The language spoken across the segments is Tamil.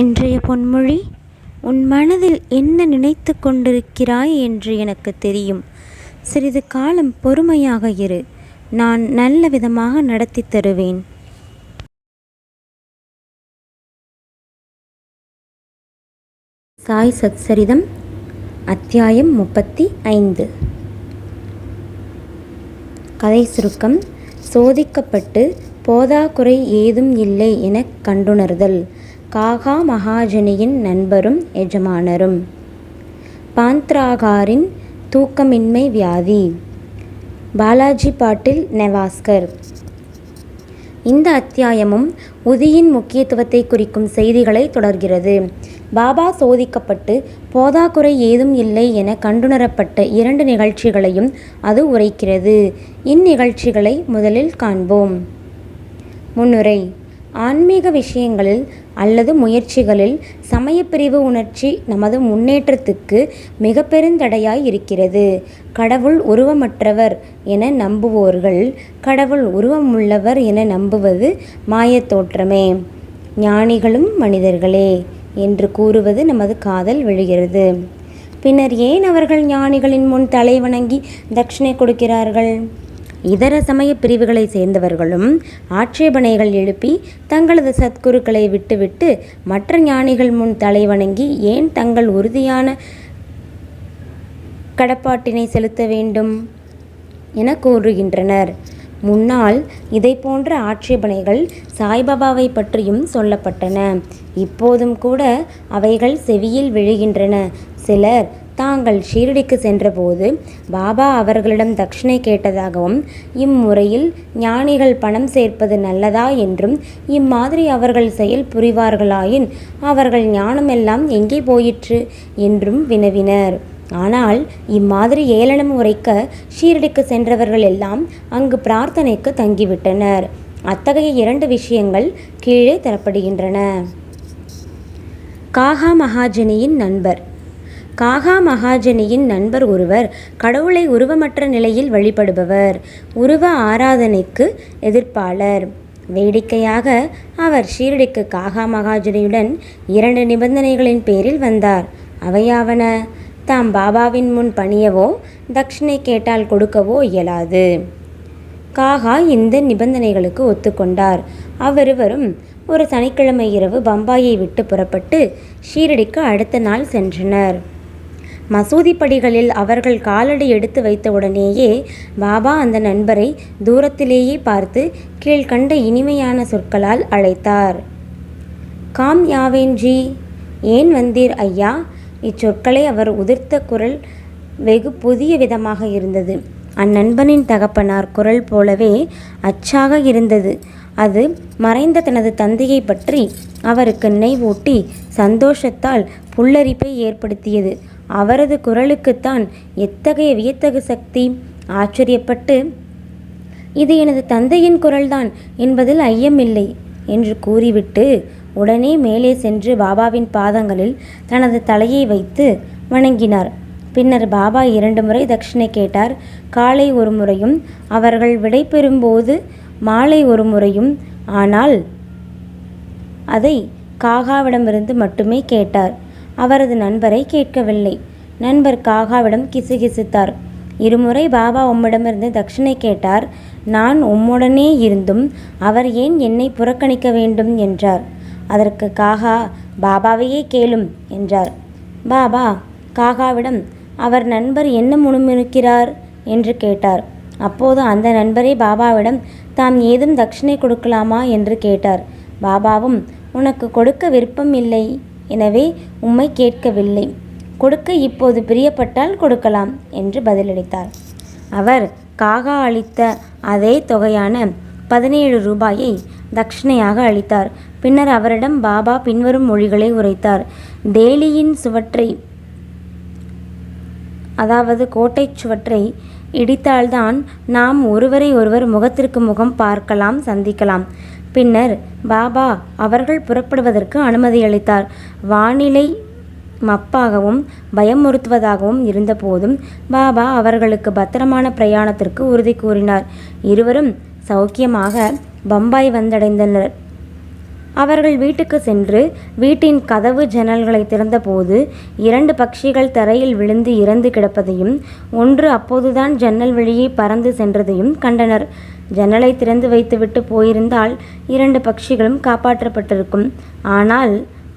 இன்றைய பொன்மொழி உன் மனதில் என்ன நினைத்து கொண்டிருக்கிறாய் என்று எனக்கு தெரியும். சிறிது காலம் பொறுமையாக இரு. நான் நல்ல விதமாக நடத்தி தருவேன். சாய் சத்சரிதம் அத்தியாயம் முப்பத்தி ஐந்து. கதை சுருக்கம் சோதிக்கப்பட்டு போதாக்குறை ஏதும் இல்லை என கண்டுணர்தல். காகா மகாஜனியின் நண்பரும் எஜமானரும். பாந்த்ராகாரின் தூக்கமின்மை வியாதி. பாலாஜி பாட்டில் நெவாஸ்கர். இந்த அத்தியாயமும் உதியின் முக்கியத்துவத்தை குறிக்கும் செய்திகளை தொடர்கிறது. பாபா சோதிக்கப்பட்டு போதாக்குறை ஏதும் இல்லை என கண்டுணரப்பட்ட இரண்டு நிகழ்ச்சிகளையும் அது உரைக்கிறது. இந்நிகழ்ச்சிகளை முதலில் காண்போம். முன்னுரை ஆன்மீக விஷயங்களில் அல்லது முயற்சிகளில் சமயப்பிரிவு உணர்ச்சி நமது முன்னேற்றத்துக்கு மிக பெருந்தடையாய் இருக்கிறது. கடவுள் உருவமற்றவர் என நம்புவோர்கள் கடவுள் உருவமுள்ளவர் என நம்புவது மாயத் தோற்றமே. ஞானிகளும் மனிதர்களே என்று கூறுவது நமது காதல் விழுகிறது. பின்னர் ஏன் அவர்கள் ஞானிகளின் முன் தலை வணங்கி தட்சிணை கொடுக்கிறார்கள்? இதர சமய பிரிவுகளை சேர்ந்தவர்களும் ஆட்சேபனைகள் எழுப்பி தங்களது சத்குருக்களை விட்டுவிட்டு மற்ற ஞானிகள் முன் தலைவணங்கி ஏன் தங்கள் உறுதியான கடப்பாட்டினை செலுத்த வேண்டும் என கூறுகின்றனர். முன்னால் இதை போன்ற ஆட்சேபனைகள் சாய்பாபாவை பற்றியும் சொல்லப்பட்டன. இப்போதும் கூட அவைகள் செவியில் விழுகின்றன. சிலர் தாங்கள் ஷீரடிக்கு சென்றபோது பாபா அவர்களிடம் தட்சிணை கேட்டதாகவும் இம்முறையில் ஞானிகள் பணம் சேர்ப்பது நல்லதா என்றும் இம்மாதிரி அவர்கள் செயல் புரிவார்களாயின் அவர்கள் ஞானமெல்லாம் எங்கே போயிற்று என்றும் வினவினர். ஆனால் இம்மாதிரி ஏளனம் உரைக்க ஷீரடிக்கு சென்றவர்கள் எல்லாம் அங்கு பிரார்த்தனைக்கு தங்கிவிட்டனர். அத்தகைய இரண்டு விஷயங்கள் கீழே தரப்படுகின்றன. காகா மகாஜனியின் நண்பர் காகா மகாஜனியின் நண்பர் ஒருவர் கடவுளை உருவமற்ற நிலையில் வழிபடுபவர். உருவ ஆராதனைக்கு எதிர்ப்பாளர். வேடிக்கையாக அவர் ஷீரடிக்கு காகா மகாஜனியுடன் இரண்டு நிபந்தனைகளின் பேரில் வந்தார். அவையாவன தாம் பாபாவின் முன் பணியவோ தட்சிணை கேட்டால் கொடுக்கவோ இயலாது காகா இந்த நிபந்தனைகளுக்கு ஒத்துக்கொண்டார். அவ்விருவரும் ஒரு சனிக்கிழமை இரவு பம்பாயை விட்டு புறப்பட்டு ஷீரடிக்கு அடுத்த நாள் சென்றனர். மசூதி படிகளில் அவர்கள் காலடி எடுத்து வைத்தவுடனேயே பாபா அந்த நண்பரை தூரத்திலேயே பார்த்து கீழ்கண்ட இனிமையான சொற்களால் அழைத்தார். காம் யாவேன்ஜி ஏன் வந்தீர் ஐயா இச்சொற்களை அவர் உதிர்த்த குரல் வெகு புதிய விதமாக இருந்தது. அந்நண்பனின் தகப்பனார் குரல் போலவே அச்சாக இருந்தது. அது மறைந்த தனது தந்தையை பற்றி அவருக்கு நினைவூட்டி சந்தோஷத்தால் புல்லரிப்பை ஏற்படுத்தியது. அவரது குரலுக்குத்தான் எத்தகைய வியத்தகு சக்தி? ஆச்சரியப்பட்டு இது எனது தந்தையின் குரல்தான் என்பதில் ஐயமில்லை என்று கூறிவிட்டு உடனே மேலே சென்று பாபாவின் பாதங்களில் தனது தலையை வைத்து வணங்கினார். பின்னர் பாபா இரண்டு முறை தட்சிணை கேட்டார். காலை ஒரு முறையும் அவர்கள் விடைபெறும்போது மாலை ஒரு முறையும் ஆனால் அதை காகாவிடமிருந்து மட்டுமே கேட்டார். அவரது நண்பரை கேட்கவில்லை. நண்பர் காகாவிடம் கிசுகிசுத்தார். இருமுறை பாபா உம்மிடமிருந்து தட்சிணை கேட்டார் நான் உம்முடனே இருந்தும் அவர் ஏன் என்னை புறக்கணிக்க வேண்டும்? என்றார். அதற்கு காகா பாபாவையே கேளும் என்றார். பாபா காகாவிடம் அவர் நண்பர் என்ன முணுமுணுக்கிறார்? என்று கேட்டார். அப்போது அந்த நண்பரே பாபாவிடம் தாம் ஏதும் தட்சிணை கொடுக்கலாமா? என்று கேட்டார். பாபாவும் உனக்கு கொடுக்க விருப்பம் இல்லை. எனவே உம்மை கேட்கவில்லை. கொடுக்க இப்போது பிரியப்பட்டால் கொடுக்கலாம் என்று பதிலளித்தார். அவர் காகா அளித்த அதே தொகையான பதினேழு ரூபாயை தட்சிணையாக அளித்தார். பின்னர் அவரிடம் பாபா பின்வரும் மொழிகளை உரைத்தார். டேலியின் சுவற்றை அதாவது கோட்டை சுவற்றை இடித்தால்தான் நாம் ஒருவரை ஒருவர் முகத்திற்கு முகம் பார்க்கலாம் சந்திக்கலாம். பின்னர் பாபா அவர்கள் புறப்படுவதற்கு அனுமதி அளித்தார். வானிலை மப்பாகவும் பயமுறுத்துவதாகவும் இருந்தபோதும் பாபா அவர்களுக்கு பத்திரமான பிரயாணத்திற்கு உறுதி கூறினார். இருவரும் சௌக்கியமாக பம்பாய் வந்தடைந்தனர். அவர்கள் வீட்டுக்கு சென்று வீட்டின் கதவு ஜன்னல்களை திறந்தபோது இரண்டு பட்சிகள் தரையில் விழுந்து இறந்து கிடப்பதையும் ஒன்று அப்போதுதான் ஜன்னல் வழியே பறந்து சென்றதையும் கண்டனர். ஜன்னலை திறந்து வைத்துவிட்டு போயிருந்தால் இரண்டு பட்சிகளும் காப்பாற்றப்பட்டிருக்கும். ஆனால்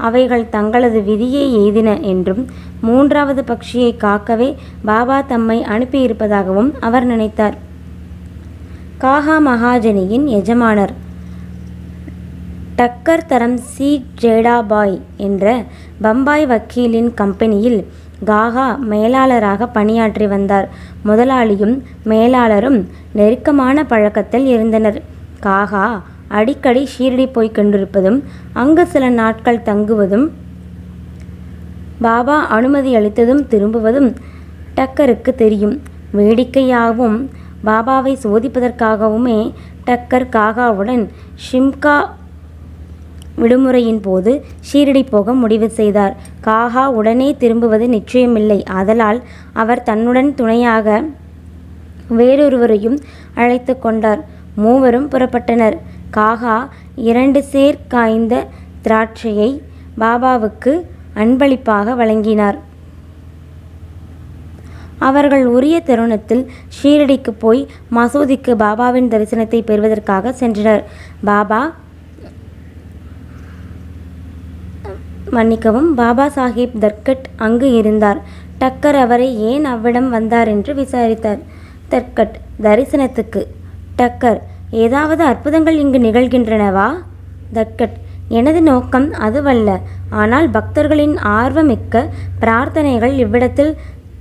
அவைகள் தங்களது விதியை எய்தின என்றும் மூன்றாவது பட்சியை காக்கவே பாபா தம்மை அனுப்பியிருப்பதாகவும் அவர் நினைத்தார். காகா மகாஜனியின் எஜமானர் டக்கர் தரம் சி ஜேடாபாய் என்ற பம்பாய் வக்கீலின் கம்பெனியில் காகா மேலாளராக பணியாற்றி வந்தார். முதலாளியும் மேலாளரும் நெருக்கமான பழக்கத்தில் இருந்தனர். காகா அடிக்கடி ஷீரடி போய்க் கொண்டிருப்பதும் அங்கு சில நாட்கள் தங்குவதும் பாபா அனுமதி அளித்ததும் திரும்புவதும் டக்கருக்கு தெரியும். வேடிக்கையாகவும் பாபாவை சோதிப்பதற்காகவுமே டக்கர் காகாவுடன் ஷிம்கா விடுமுறையின் போது ஷீரடி போக முடிவு செய்தார். காஹா உடனே திரும்புவது நிச்சயமில்லை. ஆதலால் அவர் தன்னுடன் துணையாக வேறொருவரையும் அழைத்து கொண்டார். மூவரும் புறப்பட்டனர். காகா இரண்டு சேர் காய்ந்த திராட்சையை பாபாவுக்கு அன்பளிப்பாக வழங்கினார். அவர்கள் உரிய தருணத்தில் ஷீரடிக்கு போய் மசூதிக்கு பாபாவின் தரிசனத்தை பெறுவதற்காக சென்றனர். பாபா மன்னிக்கவும் பாபா சாஹேப் தர்கட் அங்கு இருந்தார். டக்கர் அவரை ஏன் அவ்விடம் வந்தார் என்று விசாரித்தார். தர்கட் தரிசனத்துக்கு. டக்கர் ஏதாவது அற்புதங்கள் இங்கு நிகழ்கின்றனவா? தர்கட் எனது நோக்கம் அதுவல்ல. ஆனால் பக்தர்களின் ஆர்வமிக்க பிரார்த்தனைகள் இவ்விடத்தில்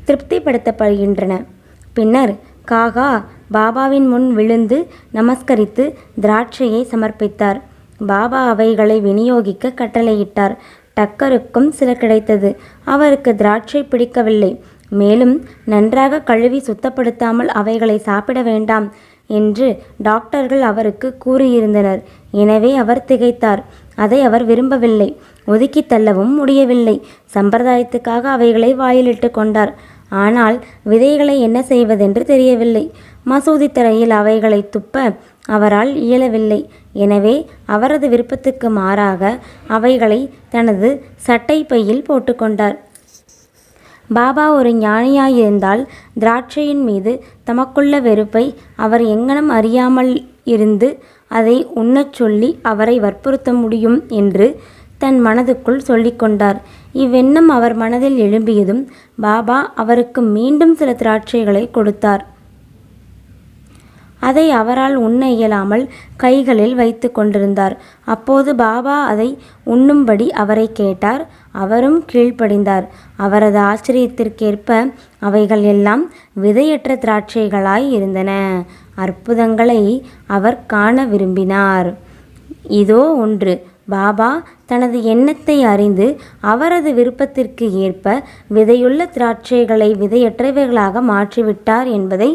திருப்திப்படுத்தப்படுகின்றன. பின்னர் காகா பாபாவின் முன் விழுந்து நமஸ்கரித்து திராட்சையை சமர்ப்பித்தார். பாபா அவைகளை விநியோகிக்க கட்டளையிட்டார். டக்கருக்கும் சில கிடைத்தது. அவருக்கு திராட்சை பிடிக்கவில்லை. மேலும் நன்றாக கழுவி சுத்தப்படுத்தாமல் அவைகளை சாப்பிட வேண்டாம் என்று டாக்டர்கள் அவருக்கு கூறியிருந்தனர். எனவே அவர் திகைத்தார். அதை அவர் விரும்பவில்லை. ஒதுக்கி தள்ளவும் முடியவில்லை. சம்பிரதாயத்துக்காக அவைகளை வாயிலிட்டு கொண்டார். ஆனால் விதைகளை என்ன செய்வதென்று தெரியவில்லை. மசூதி தரையில் அவைகளை துப்ப அவரால் இயலவில்லை. எனவே அவரது விருப்பத்துக்கு மாறாக அவைகளை தனது சட்டை பையில் போட்டுக்கொண்டார். பாபா ஒரு ஞானியாயிருந்தால் திராட்சையின் மீது தமக்குள்ள வெறுப்பை அவர் எங்கனம் அறியாமல் இருந்து அதை உண்ணச் சொல்லி அவரை வற்புறுத்த முடியும் என்று தன் மனதுக்குள் சொல்லிக்கொண்டார் இவ்வெண்ணம் அவர் மனதில் எழும்பியதும் பாபா அவருக்கு மீண்டும் சில திராட்சைகளை கொடுத்தார். அதை அவரால் உண்ண இயலாமல் கைகளில் வைத்து கொண்டிருந்தார். அப்போது பாபா அதை உண்ணும்படி அவரை கேட்டார். அவரும் கீழ்ப்படிந்தார். அவரது ஆச்சரியத்திற்கேற்ப அவைகள் எல்லாம் விதையற்ற திராட்சைகளாய் இருந்தன. அற்புதங்களை அவர் காண விரும்பினார். இதோ ஒன்று. பாபா தனது எண்ணத்தை அறிந்து அவரது விருப்பத்திற்கு ஏற்ப விதையுள்ள திராட்சைகளை விதையற்றவைகளாக மாற்றிவிட்டார் என்பதை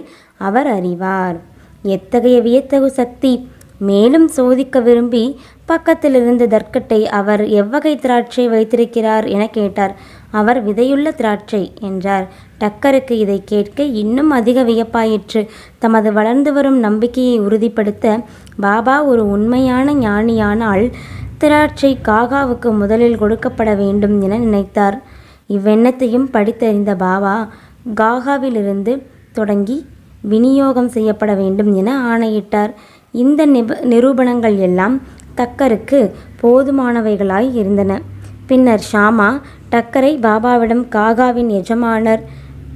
அவர் அறிவார். எத்தகைய வியத்தகு சக்தி? மேலும் சோதிக்க விரும்பி பக்கத்தில் இருந்த தர்க்கட்டை அவர் எவ்வகை திராட்சை வைத்திருக்கிறார் என கேட்டார். அவர் விதையுள்ள திராட்சை என்றார். டக்கருக்கு இதை கேட்க இன்னும் அதிக வியப்பாயிற்று. தமது வளர்ந்து வரும் நம்பிக்கையை உறுதிப்படுத்த பாபா ஒரு உண்மையான ஞானியானால் திராட்சை காகாவுக்கு முதலில் கொடுக்கப்பட வேண்டும் என நினைத்தார். இவ்வெண்ணத்தையும் படித்தறிந்த பாபா காகாவிலிருந்து தொடங்கி விநியோகம் செய்யப்பட வேண்டும் என ஆணையிட்டார். இந்த நிப நிரூபணங்கள் எல்லாம் தக்கருக்கு போதுமானவைகளாய் இருந்தன. பின்னர் ஷாமா டக்கரை பாபாவிடம் காகாவின் எஜமானர்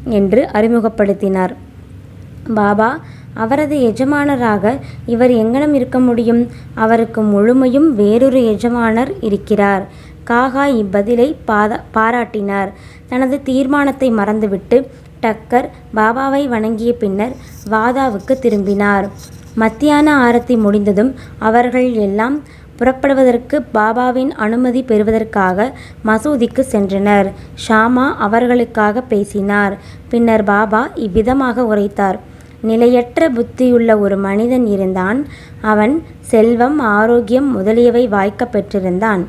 என்று அறிமுகப்படுத்தினார். பாபா அவரது எஜமானராக இவர் எங்கனம் இருக்க முடியும். அவருக்கு முழுமையும் வேறொரு எஜமானர் இருக்கிறார். காகா இப்பதிலை பாதா பாராட்டினார். தனது தீர்மானத்தை மறந்துவிட்டு டக்கர் பாபாவை வணங்கிய பின்னர் வாதாவுக்கு திரும்பினார். மத்தியான ஆரத்தி முடிந்ததும் அவர்கள் எல்லாம் புறப்படுவதற்கு பாபாவின் அனுமதி பெறுவதற்காக மசூதிக்கு சென்றனர். ஷாமா அவர்களுக்காக பேசினார். பின்னர் பாபா இவ்விதமாக உரைத்தார். நிலையற்ற புத்தியுள்ள ஒரு மனிதன் இருந்தான். அவன் செல்வம் ஆரோக்கியம் முதலியவை வாய்க்கப் பெற்றிருந்தான்.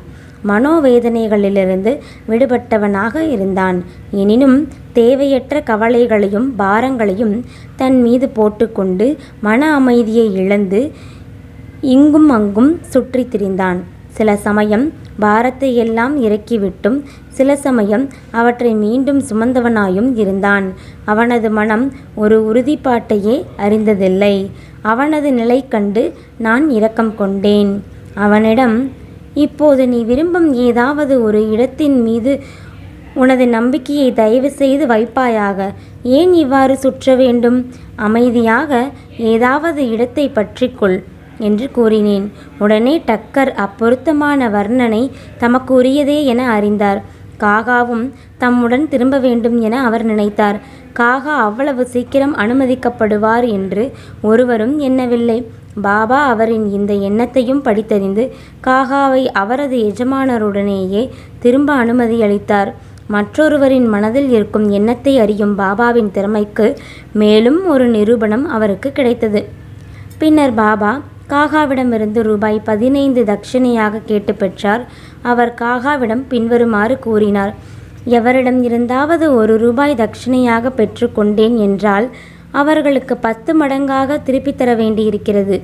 மனோவேதனைகளிலிருந்து விடுபட்டவனாக இருந்தான். எனினும் தேவையற்ற கவலைகளையும் பாரங்களையும் தன் மீது போட்டுக்கொண்டு மன அமைதியை இழந்து இங்கும் அங்கும் சுற்றித் திரிந்தான். சில சமயம் பாரத்தை எல்லாம் இறக்கிவிட்டும் சில சமயம் அவற்றை மீண்டும் சுமந்தவனாயும் இருந்தான். அவனது மனம் ஒரு உறுதிப்பாட்டையே அறிந்ததில்லை. அவனது நிலை கண்டு நான் இரக்கம் கொண்டேன். அவனிடம் இப்போது நீ விரும்பும் ஏதாவது ஒரு இடத்தின் மீது உனது நம்பிக்கையை தயவு செய்து வைப்பாயாக. ஏன் இவ்வாறு சுற்ற வேண்டும்? அமைதியாக ஏதாவது இடத்தை பற்றிக்கொள் என்று கூறினேன். உடனே டக்கர் அப்பொருத்தமான வர்ணனை தமக்கு உரியதே என அறிந்தார். காகாவும் தம்முடன் திரும்ப வேண்டும் என அவர் நினைத்தார். காகா அவ்வளவு சீக்கிரம் அனுமதிக்கப்படுவார் என்று ஒருவரும் எண்ணவில்லை. பாபா அவரின் இந்த எண்ணத்தையும் படித்தறிந்து காகாவை அவரது எஜமானருடனேயே திரும்ப அனுமதி அளித்தார். மற்றொருவரின் மனதில் இருக்கும் எண்ணத்தை அறியும் பாபாவின் திறமைக்கு மேலும் ஒரு நிரூபணம் அவருக்கு கிடைத்தது. பின்னர் பாபா காகாவிடமிருந்து ரூபாய் பதினைந்து தட்சிணையாக கேட்டு பெற்றார். அவர் காகாவிடம் பின்வருமாறு கூறினார் எவரிடம் இருந்தாவது ஒரு ரூபாய் தட்சிணையாக பெற்றுக்கொண்டேன் என்றால் அவர்களுக்கு பத்து மடங்காக திருப்பித் தர வேண்டியிருக்கிறது.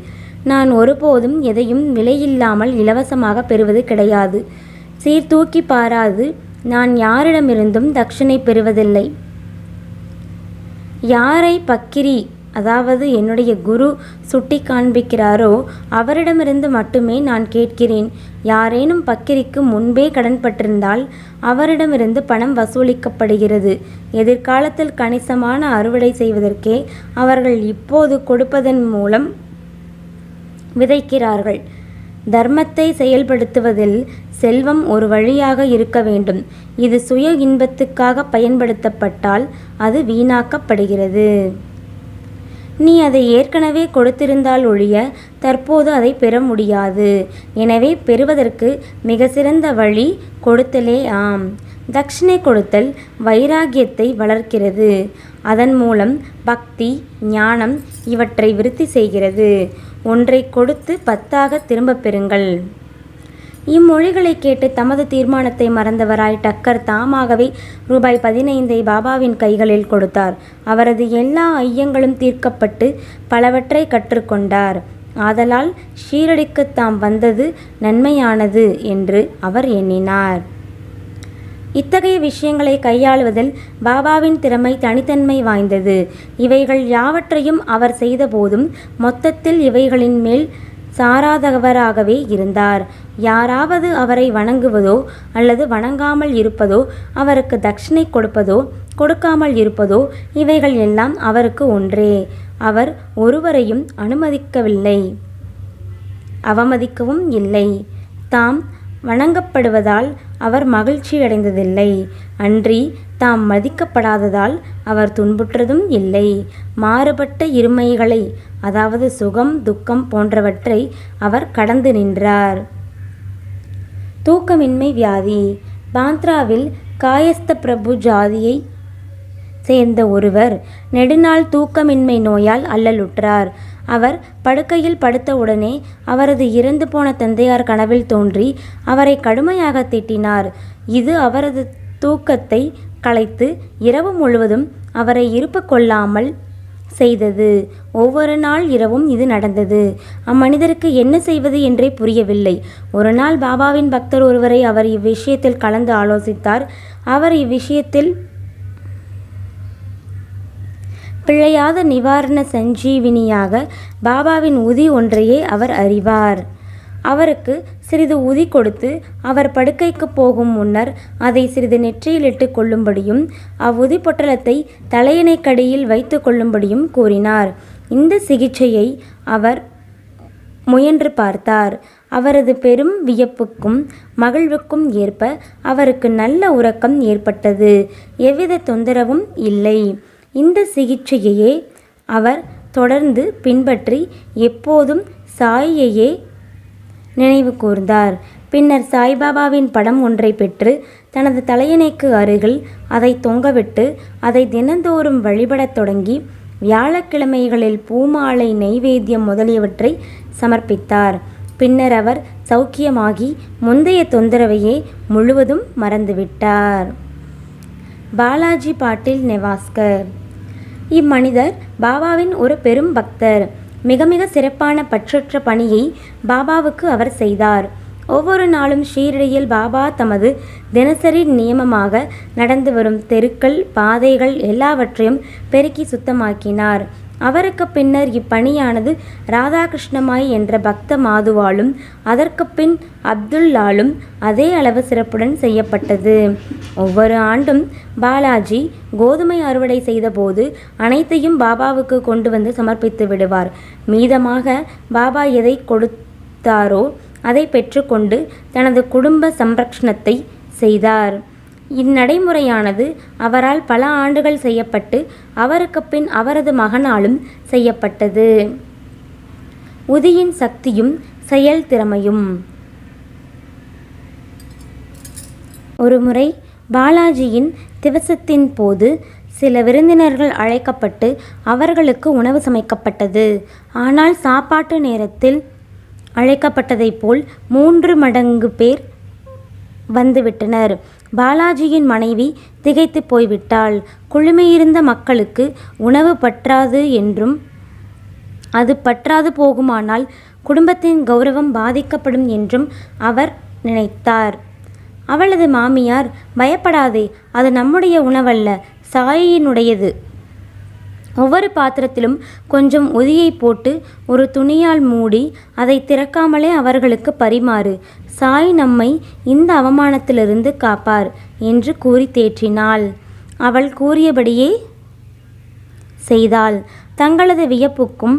நான் ஒருபோதும் எதையும் விலையில்லாமல் இலவசமாக பெறுவது கிடையாது. சீர்தூக்கி பாராது. நான் யாரிடமிருந்தும் தட்சிணை பெறுவதில்லை. யாரை பக்கிரி அதாவது என்னுடைய குரு சுட்டி காண்பிக்கிறாரோ அவரிடமிருந்து மட்டுமே நான் கேட்கிறேன். யாரேனும் பக்கிரிக்கு முன்பே கடன்பட்டிருந்தால் அவரிடமிருந்து பணம் வசூலிக்கப்படுகிறது. எதிர்காலத்தில் கணிசமான அறுவடை செய்வதற்கே அவர்கள் இப்போது கொடுப்பதன் மூலம் விதைக்கிறார்கள். தர்மத்தை செயல்படுத்துவதில் செல்வம் ஒரு வழியாக இருக்க வேண்டும். இது சுய இன்பத்துக்காக பயன்படுத்தப்பட்டால் அது வீணாக்கப்படுகிறது. நீ அதை ஏற்கனவே கொடுத்திருந்தால் ஒழிய தற்போது அதை பெற முடியாது. எனவே பெறுவதற்கு மிக சிறந்த வழி கொடுத்தலே ஆம். தட்சிணை கொடுத்தல் வைராகியத்தை வளர்க்கிறது. அதன் மூலம் பக்தி ஞானம் இவற்றை விருத்தி செய்கிறது. ஒன்றை கொடுத்து பத்தாக திரும்பப் பெறுங்கள். இம்மொழிகளை கேட்டு தமது தீர்மானத்தை மறந்தவராய் டக்கர் தாமாகவே ரூபாய் பதினைந்தை பாபாவின் கைகளில் கொடுத்தார். அவரது எல்லா ஐயங்களும் தீர்க்கப்பட்டு பலவற்றை கற்றுக்கொண்டார். ஆதலால் ஷீரடிக்கு தாம் வந்தது நன்மையானது என்று அவர் எண்ணினார். இத்தகைய விஷயங்களை கையாளுவதில் பாபாவின் திறமை தனித்தன்மை வாய்ந்தது. இவைகள் யாவற்றையும் அவர் செய்தபோதும் மொத்தத்தில் இவைகளின் மேல் சாராதவராகவே இருந்தார். யாராவது அவரை வணங்குவதோ அல்லது வணங்காமல் இருப்பதோ அவருக்கு தட்சிணை கொடுப்பதோ கொடுக்காமல் இருப்பதோ இவைகள் எல்லாம் அவருக்கு ஒன்றே. அவர் ஒருவரையும் அனுமதிக்கவில்லை. அவமதிக்கவும் இல்லை. தாம் வணங்கப்படுவதால் அவர் மகிழ்ச்சியடைந்ததில்லை. அன்றி தாம் மதிக்கப்படாததால் அவர் துன்புற்றதும் இல்லை. மாறுபட்ட இருமைகளை அதாவது சுகம் துக்கம் போன்றவற்றை அவர் கடந்து நின்றார். தூக்கமின்மை வியாதி. பாந்த்ராவில் காயஸ்த பிரபு ஜாதியை சேர்ந்த ஒருவர் நெடுநாள் தூக்கமின்மை நோயால் அல்லலுற்றார். அவர் படுக்கையில் படுத்தவுடனே அவரது இறந்து போன தந்தையார் கனவில் தோன்றி அவரை கடுமையாக திட்டினார். இது அவரது தூக்கத்தை கலைத்து இரவு முழுவதும் அவரை இருப்பு கொள்ளாமல் செய்தது. ஒவ்வொரு நாள் இரவும் இது நடந்தது. அம்மனிதருக்கு என்ன செய்வது என்றே புரியவில்லை. ஒரு நாள் பாபாவின் பக்தர் ஒருவரை அவர் இவ்விஷயத்தில் கலந்து ஆலோசித்தார். அவர் இவ்விஷயத்தில் பிழையாத நிவாரண சஞ்சீவினியாக பாபாவின் உதி ஒன்றையே அவர் அறிவார். அவருக்கு சிறிது உதி கொடுத்து அவர் படுக்கைக்கு போகும் முன்னர் அதை சிறிது நெற்றியிலிட்டு கொள்ளும்படியும் அவ்வுதி பொட்டலத்தை தலையணைக்கடியில் வைத்து கொள்ளும்படியும் கூறினார். இந்த சிகிச்சையை அவர் முயன்று பார்த்தார். அவரது பெரும் வியப்புக்கும் மகிழ்வுக்கும் ஏற்ப அவருக்கு நல்ல உறக்கம் ஏற்பட்டது. எவ்வித தொந்தரவும் இல்லை. இந்த சிகிச்சையையே அவர் தொடர்ந்து பின்பற்றி எப்போதும் சாயையே நினைவு கூர்ந்தார். பின்னர் சாய்பாபாவின் படம் ஒன்றை பெற்று தனது தலையணைக்கு அருகில் அதை தொங்கவிட்டு அதை தினந்தோறும் வழிபடத் தொடங்கி வியாழக்கிழமைகளில் பூமாலை நெய்வேத்தியம் முதலியவற்றை சமர்ப்பித்தார். பின்னர் அவர் சௌக்கியமாகி முந்தைய தொந்தரவையே முழுவதும் மறந்துவிட்டார். பாலாஜி பாட்டில் நெவாஸ்கர். இம்மனிதர் பாபாவின் ஒரு பெரும் பக்தர். மிக மிக சிறப்பான பற்றற்ற பணியை பாபாவுக்கு அவர் செய்தார். ஒவ்வொரு நாளும் ஷீரடியில் பாபா தமது தினசரி நியமமாக நடந்து வரும் தெருக்கள் பாதைகள் எல்லாவற்றையும் பெருக்கி சுத்தமாக்கினார். அவருக்கு பின்னர் இப்பணியானது ராதாகிருஷ்ணமாய் என்ற பக்த மாதுவாலும் அதற்கு பின் அப்துல்லாலும் அதே அளவு சிறப்புடன் செய்யப்பட்டது. ஒவ்வொரு ஆண்டும் பாலாஜி கோதுமை அறுவடை செய்தபோது அனைத்தையும் பாபாவுக்கு கொண்டு வந்து சமர்ப்பித்து விடுவார். மீதமாக பாபா எதை கொடுத்தாரோ அதை பெற்றுக்கொண்டு தனது குடும்ப சம்ரக்ஷணத்தை செய்தார். இந்நடைமுறையானது அவரால் பல ஆண்டுகள் செய்யப்பட்டு அவருக்கு பின் அவரது மகனாலும் செய்யப்பட்டது. உதியின் சக்தியும் செயல் திறமையும். ஒருமுறை பாலாஜியின் திவசத்தின் போது சில விருந்தினர்கள் அழைக்கப்பட்டு அவர்களுக்கு உணவு சமைக்கப்பட்டது. ஆனால் சாப்பாட்டு நேரத்தில் அழைக்கப்பட்டதைப் போல் மூன்று மடங்கு பேர் வந்துவிட்டனர். பாலாஜியின் மனைவி திகைத்து போய்விட்டாள். குழுமையிருந்த மக்களுக்கு உணவு பற்றாது என்றும் அது பற்றாது போகுமானால் குடும்பத்தின் கௌரவம் பாதிக்கப்படும் என்றும் அவர் நினைத்தார். அவளது மாமியார் பயப்படாதே அது நம்முடைய உணவல்ல சாயினுடையது ஒவ்வொரு பாத்திரத்திலும் கொஞ்சம் ஒதியை போட்டு ஒரு துணியால் மூடி அதை திறக்காமலே அவர்களுக்கு பரிமாறு. சாய் நம்மை இந்த அவமானத்திலிருந்து காப்பார் என்று கூறி தேற்றினாள். அவள் கூறியபடியே செய்தாள். தங்களது வியப்புக்கும்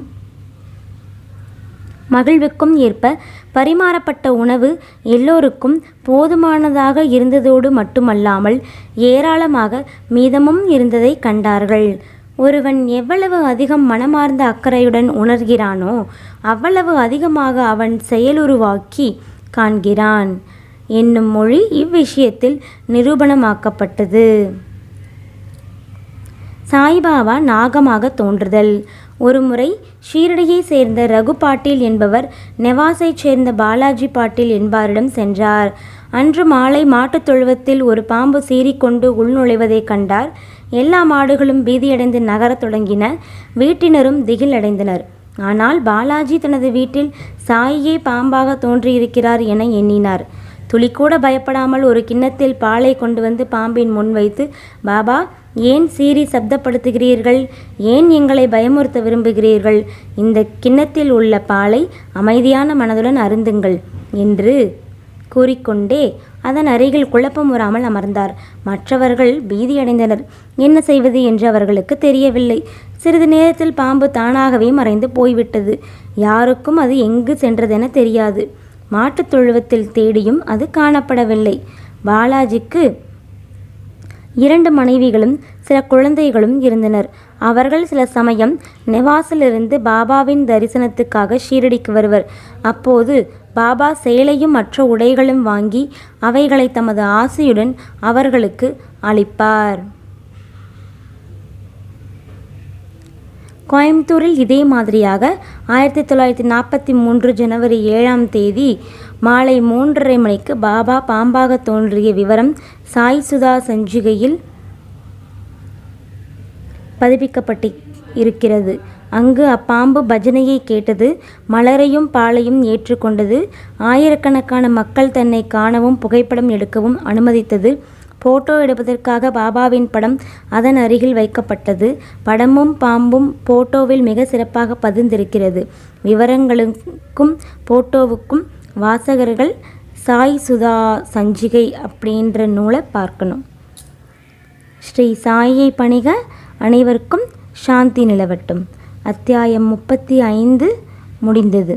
மகிழ்வுக்கும் ஏற்ப பரிமாறப்பட்ட உணவு எல்லோருக்கும் போதுமானதாக இருந்ததோடு மட்டுமல்லாமல் ஏராளமாக மீதமும் இருந்ததை கண்டார்கள். ஒருவன் எவ்வளவு அதிகம் மனமார்ந்த அக்கறையுடன் உணர்கிறானோ அவ்வளவு அதிகமாக அவன் செயலுருவாக்கி காண்கிறான். என்னும் மொழி இவ்விஷயத்தில் நிரூபணமாக்கப்பட்டது. சாய்பாபா நாகமாக தோன்றுதல். ஒருமுறை ஷீரடியை சேர்ந்த ரகு பாட்டீல் என்பவர் நெவாஸைச் சேர்ந்த பாலாஜி பாட்டீல் என்பாரிடம் சென்றார். அன்று மாலை மாட்டுத் தொழுவத்தில் ஒரு பாம்பு சீறிக்கொண்டு உள்நுழைவதைக் கண்டார். எல்லா மாடுகளும் பீதியடைந்து நகரத் தொடங்கின. வீட்டினரும் திகில் அடைந்தனர் ஆனால் பாலாஜி தனது வீட்டில் சாயியே பாம்பாக தோன்றியிருக்கிறார் என எண்ணினார். துளிக்கூட பயப்படாமல் ஒரு கிண்ணத்தில் பாலை கொண்டு வந்து பாம்பின் முன் வைத்து பாபா ஏன் சீறி சப்தப்படுத்துகிறீர்கள்? ஏன் எங்களை பயமுறுத்த விரும்புகிறீர்கள்? இந்த கிண்ணத்தில் உள்ள பாலை அமைதியான மனதுடன் அருந்துங்கள் என்று கூறிக்கொண்டே அதன் அருகில் குழப்பம் வராமல் அமர்ந்தார். மற்றவர்கள் பீதியடைந்தனர் என்ன செய்வது என்று அவர்களுக்கு தெரியவில்லை. சிறிது நேரத்தில் பாம்பு தானாகவே மறைந்து போய்விட்டது. யாருக்கும் அது எங்கு சென்றதென தெரியாது. மாட்டுத் தொழுவத்தில் தேடியும் அது காணப்படவில்லை. பாலாஜிக்கு இரண்டு மனைவிகளும் சில குழந்தைகளும் இருந்தனர். அவர்கள் சில சமயம் நெவாசிலிருந்து பாபாவின் தரிசனத்துக்காக ஷீரடிக்கு வருவர். அப்போது பாபா சேலையும் மற்ற உடைகளும் வாங்கி அவைகளை தமது ஆசையுடன் அவர்களுக்கு அளிப்பார். கோயம்புத்தூரில் இதே மாதிரியாக ஆயிரத்தி தொள்ளாயிரத்தி நாற்பத்தி மூன்று ஜனவரி ஏழாம் தேதி மாலை மூன்றரை மணிக்கு பாபா பாம்பாக தோன்றிய விவரம் சாய் சுதா சஞ்சிகையில் பதிப்பிக்கப்பட்டு இருக்கிறது அங்கு அப்பாம்பு பஜனையை கேட்டது மலரையும் பாலையும் ஏற்றுக்கொண்டது ஆயிரக்கணக்கான மக்கள் தன்னை காணவும் புகைப்படம் எடுக்கவும் அனுமதித்தது. போட்டோ எடுப்பதற்காக பாபாவின் படம் அதன் அருகில் வைக்கப்பட்டது. படமும் பாம்பும் போட்டோவில் மிக சிறப்பாக பதிந்திருக்கிறது. விவரங்களுக்கும் போட்டோவுக்கும் வாசகர்கள் சாய் சுதா சஞ்சிகை அப்படின்ற நூலை பார்க்கணும். ஸ்ரீ சாயை பணிக அனைவருக்கும் சாந்தி நிலவட்டும். அத்தியாயம் முப்பத்தி ஐந்து முடிந்தது.